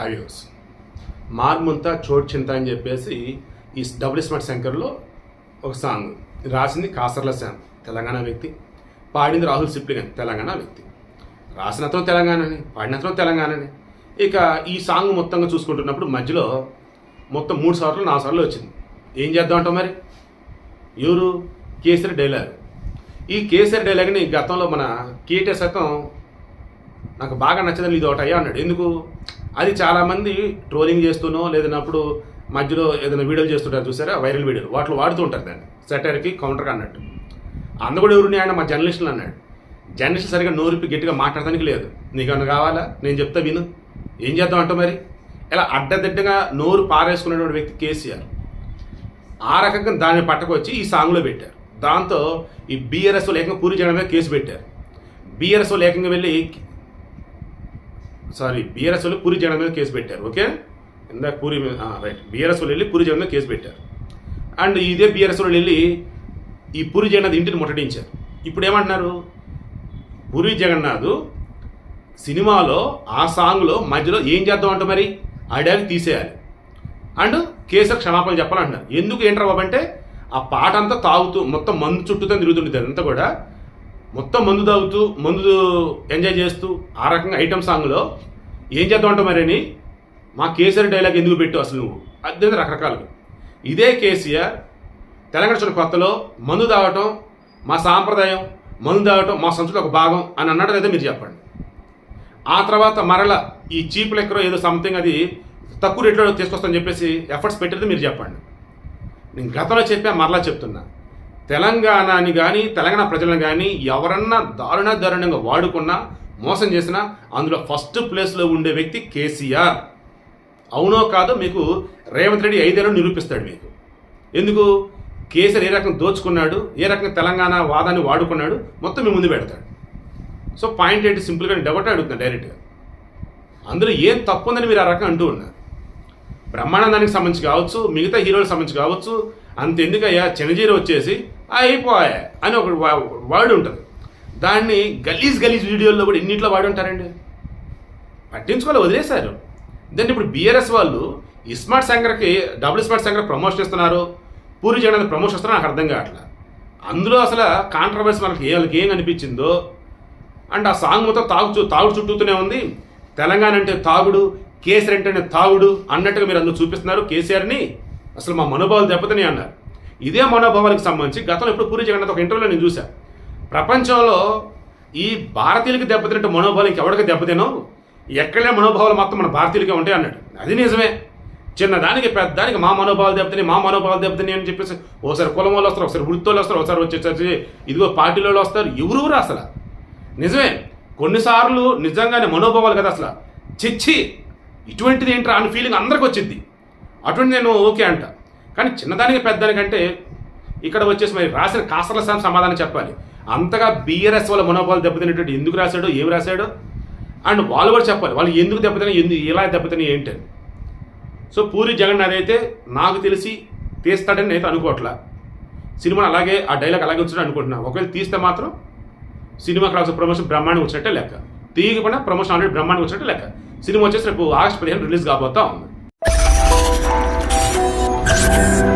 హైవ్యూస్ మార్ముంతా చోట్ చింత అని చెప్పేసి ఈ డబుల్ స్మార్ట్ శంకర్లో ఒక సాంగ్ రాసింది కాసర్ల శ్యామ్ తెలంగాణ వ్యక్తి. పాడింది రాహుల్ సిప్లిగన్ తెలంగాణ వ్యక్తి. రాసినతో తెలంగాణని పాడినతో తెలంగాణని. ఇక ఈ సాంగ్ మొత్తంగా చూసుకుంటున్నప్పుడు మధ్యలో మొత్తం మూడు సార్లు నాలుగు సార్లు వచ్చింది. ఏం చేద్దాం అంటాం మరి? ఎవరు? కేసరి డైలాగ్. ఈ కేసరి డైలాగ్ని గతంలో మన కేటీఆర్ సైతం నాకు బాగా నచ్చదని ఇది ఒకటి అయ్యా అన్నాడు. ఎందుకు? అది చాలామంది ట్రోలింగ్ చేస్తూనో లేదన్నప్పుడు మధ్యలో ఏదైనా వీడియోలు చేస్తుంటారు చూసారా? వైరల్ వీడియోలు. వాటిలో వాడుతూ ఉంటారు దాన్ని. సెటర్కి కౌంటర్గా అన్నట్టు. అందు కూడా ఎవరిని ఆయన మా జర్నలిస్టులు అన్నాడు. జర్నలిస్టులు సరిగా నోరిపి గట్టిగా మాట్లాడడానికి లేదు. నీకు ఏమన్నా కావాలా? నేను చెప్తా విను. ఏం చేద్దాం అంటావు మరి? ఇలా అడ్డదిడ్డగా నోరు పారేసుకునేటువంటి వ్యక్తి కేసీఆర్. ఆ రకంగా దాన్ని పట్టుకొచ్చి ఈ సాంగ్లో పెట్టారు. దాంతో ఈ బీఆర్ఎస్ లేకంగా పూరి జగన్ మీద కేసు పెట్టారు. బీఆర్ఎస్ లేకంగా వెళ్ళి సారీ బీఆర్ఎస్ వాళ్ళు పూరి జగన్ మీద కేసు పెట్టారు ఓకే? ఇందాక పూరి మీద రైట్ బీఆర్ఎస్ వాళ్ళు వెళ్ళి పూరి జగన్ మీద కేసు పెట్టారు. అండ్ ఇదే బీఆర్ఎస్ వాళ్ళు వెళ్ళి ఈ పూరి జగన్నాథ్ ఇంటిని ముట్టడించారు. ఇప్పుడు ఏమంటున్నారు? పూరి జగన్నాథ్ సినిమాలో ఆ సాంగ్లో మధ్యలో ఏం చేద్దాం అంటే మరి? ఆ తీసేయాలి. అండ్ కేసీఆర్ క్షమాపణ చెప్పాలంటున్నారు. ఎందుకు ఏంట్రా బాబు అంటే ఆ పాట అంతా తాగుతూ మొత్తం మందు చుట్టూతో తిరుగుతుంటుంది అదంతా కూడా. మొత్తం మందు తాగుతూ మందు ఎంజాయ్ చేస్తూ ఆ రకంగా ఐటమ్ సాంగ్లో ఏం చేద్దాం అంటావు మరి అని మా కేసీఆర్ డైలాగ్ ఎందుకు పెట్టు అసలు నువ్వు? అదే రకరకాలుగా. ఇదే కేసీఆర్ తెలంగాణ చూడ కొత్తలో మందు తాగటం మా సాంప్రదాయం మందు తాగటం మా సంస్కృతి ఒక భాగం అని అన్నాడు లేదా మీరు చెప్పండి. ఆ తర్వాత మరల ఈ చీప్ లెక్కరో ఏదో సంథింగ్ అది తక్కువ రేట్లో తీసుకొస్తామని చెప్పేసి ఎఫర్ట్స్ పెట్టేది మీరు చెప్పండి. నేను గతంలో చెప్పా మరలా చెప్తున్నా. తెలంగాణని కానీ తెలంగాణ ప్రజలను కానీ ఎవరన్నా దారుణ దారుణంగా వాడుకున్నా మోసం చేసినా అందులో ఫస్ట్ ప్లేస్లో ఉండే వ్యక్తి కేసీఆర్. అవునో కాదో మీకు రేవంత్ రెడ్డి ఐదేళ్ళు నిరూపిస్తాడు మీకు. ఎందుకు? కేసీఆర్ ఏ రకంగా దోచుకున్నాడు ఏ రకంగా తెలంగాణ వాదాన్ని వాడుకున్నాడు మొత్తం మీ ముందు పెడతాడు. సో పాయింట్ ఏంటి? సింపుల్గా నేను డౌట్ అడుగుతున్నాను డైరెక్ట్గా. అందులో ఏం తప్పు ఉందని మీరు ఆ రకంగా అంటూ ఉన్నారు. బ్రహ్మానందానికి సంబంధించి కావచ్చు మిగతా హీరోలకు సంబంధించి కావచ్చు అంత ఎందుకయ్యా వచ్చేసి అయిపోయా అని ఒక వర్డ్ ఉంటుంది. దాన్ని గలీజ్ గలీజ్ వీడియోల్లో కూడా ఇన్నిట్లో వాడి ఉంటారండి పట్టించుకోవాలి వదిలేశారు. దాన్ని ఇప్పుడు బీఆర్ఎస్ వాళ్ళు ఇస్మార్ట్ శంకర్కి డబుల్ స్మార్ట్ శంకర్ ప్రమోషన్ ఇస్తున్నారు పూరి జగన్ ప్రమోషన్ ఇస్తున్నారు నాకు అర్థం కావట్లా. అందులో అసలు కాంట్రవర్సీ మనకి ఏ వాళ్ళకి ఏం అనిపించిందో అండ్ ఆ సాంగ్ మొత్తం తాగు తాగుడు చుట్టూతూనే ఉంది. తెలంగాణ అంటే తాగుడు కేసీఆర్ అంటే తాగుడు అన్నట్టుగా మీరు అందులో చూపిస్తున్నారు. కేసీఆర్ని అసలు మా మనోభావాలు దెబ్బతిని అన్నారు. ఇదే మనోభావాలకు సంబంధించి గతంలో ఇప్పుడు పూరి జగన్నాథ్ ఒక ఇంటర్వ్యూలో నేను చూసా ప్రపంచంలో ఈ భారతీయులకి దెబ్బతినట్టు మనోభావం ఇంకెవరికి దెబ్బతినో ఎక్కడే మనోభావాలు మొత్తం మన భారతీయులకే ఉంటాయి అన్నాడు. అది నిజమే. చిన్నదానికి పెద్దదానికి మా మనోభావాలు దెబ్బతిని మా మనోభావాలు దెబ్బతిని అని చెప్పేసి ఒకసారి కులం వాళ్ళు వస్తారు ఒకసారి వృత్తులు వస్తారు ఒకసారి వచ్చేసరికి ఇదిగో పార్టీలో వస్తారు ఎవరు అసలు? నిజమే. కొన్నిసార్లు నిజంగానే మనోభావాలు కదా అసలు. చిచ్చి ఇటువంటిది ఏంట్రా అని ఫీలింగ్ అందరికి వచ్చింది అటువంటి నేను ఓకే అంట. కానీ చిన్నదానికి పెద్దదానికంటే ఇక్కడ వచ్చేసి మరి రాసిన కాసర్ల స్వామి సమాధానం చెప్పాలి. అంతగా బీఆర్ఎస్ వాళ్ళ మనోభావాలు దెబ్బతినట్టు ఎందుకు రాశాడు? ఏం రాశాడు? అండ్ వాళ్ళు కూడా చెప్పాలి. వాళ్ళు ఎందుకు దెబ్బతినా ఎందుకు ఎలా దెబ్బతిని ఏంటి? అని సో పూరి జగన్నాథ్ అయితే నాకు తెలిసి తీస్తాడని నేను అనుకోవట్లా. సినిమా అలాగే ఆ డైలాగ్ అలాగే వచ్చాడు అనుకుంటున్నా. ఒకవేళ తీస్తే మాత్రం సినిమాకి రాసిన ప్రమోషన్ బ్రహ్మాండం వచ్చినట్టే లెక్క. తీయకుండా ప్రమోషన్ ఆల్రెడీ బ్రహ్మాండం వచ్చినట్టే లెక్క. సినిమా వచ్చేసి రేపు ఆగస్ట్ పదిహేను రిలీజ్ కాబోతా ఉంది. Thank you.